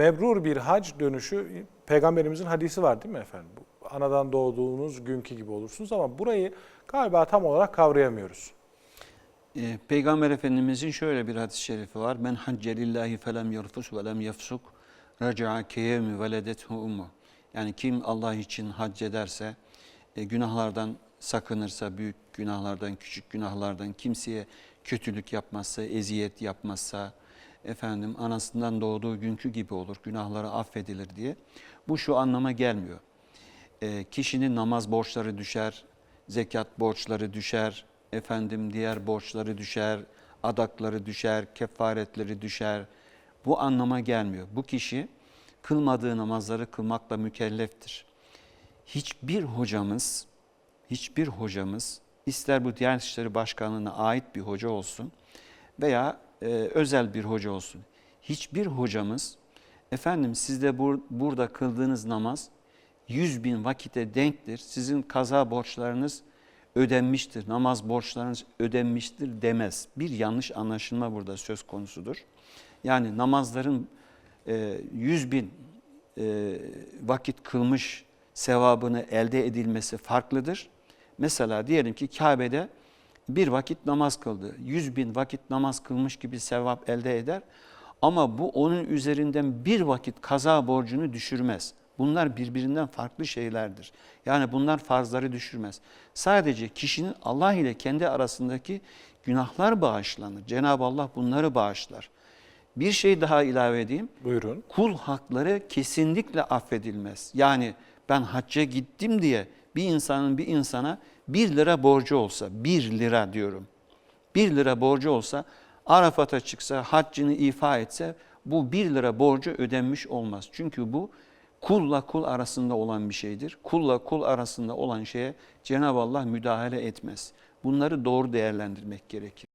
mebrur bir hac dönüşü peygamberimizin hadisi var değil mi efendim? Anadan doğduğunuz günkü gibi olursunuz ama burayı galiba tam olarak kavrayamıyoruz. Ee, Peygamber Efendimizin şöyle bir hadis-i şerifi var. Men hacce lillahi felem yerfus ve lem yefsuk raca'a keyevmi veledethu ummu. Yani kim Allah için hac ederse, e, günahlardan sakınırsa, büyük günahlardan, küçük günahlardan, kimseye kötülük yapmazsa, eziyet yapmazsa, efendim anasından doğduğu günkü gibi olur, günahları affedilir diye. Bu şu anlama gelmiyor. E, kişinin namaz borçları düşer, zekat borçları düşer, efendim diğer borçları düşer, adakları düşer, kefaretleri düşer. Bu anlama gelmiyor. Bu kişi kılmadığı namazları kılmakla mükelleftir. Hiçbir hocamız, hiçbir hocamız ister bu Diyanet İşleri Başkanlığı'na ait bir hoca olsun veya e, özel bir hoca olsun. Hiçbir hocamız efendim sizde bur- burada kıldığınız namaz 100 bin vakite denktir. Sizin kaza borçlarınız ödenmiştir, namaz borçlarınız ödenmiştir demez. Bir yanlış anlaşılma burada söz konusudur. Yani namazların e, 100 bin e, vakit kılmış sevabını elde edilmesi farklıdır. Mesela diyelim ki Kabe'de bir vakit namaz kıldı. 100 bin vakit namaz kılmış gibi sevap elde eder. Ama bu onun üzerinden bir vakit kaza borcunu düşürmez. Bunlar birbirinden farklı şeylerdir. Yani bunlar farzları düşürmez. Sadece kişinin Allah ile kendi arasındaki günahlar bağışlanır. Cenab-ı Allah bunları bağışlar. Bir şey daha ilave edeyim. Buyurun. Kul hakları kesinlikle affedilmez. Yani ben hacca gittim diye bir insanın bir insana bir lira borcu olsa, bir lira diyorum. Bir lira borcu olsa Arafat'a çıksa, haccını ifa etse bu bir lira borcu ödenmiş olmaz. Çünkü bu kulla kul arasında olan bir şeydir. Kulla kul arasında olan şeye Cenab-ı Allah müdahale etmez. Bunları doğru değerlendirmek gerekir.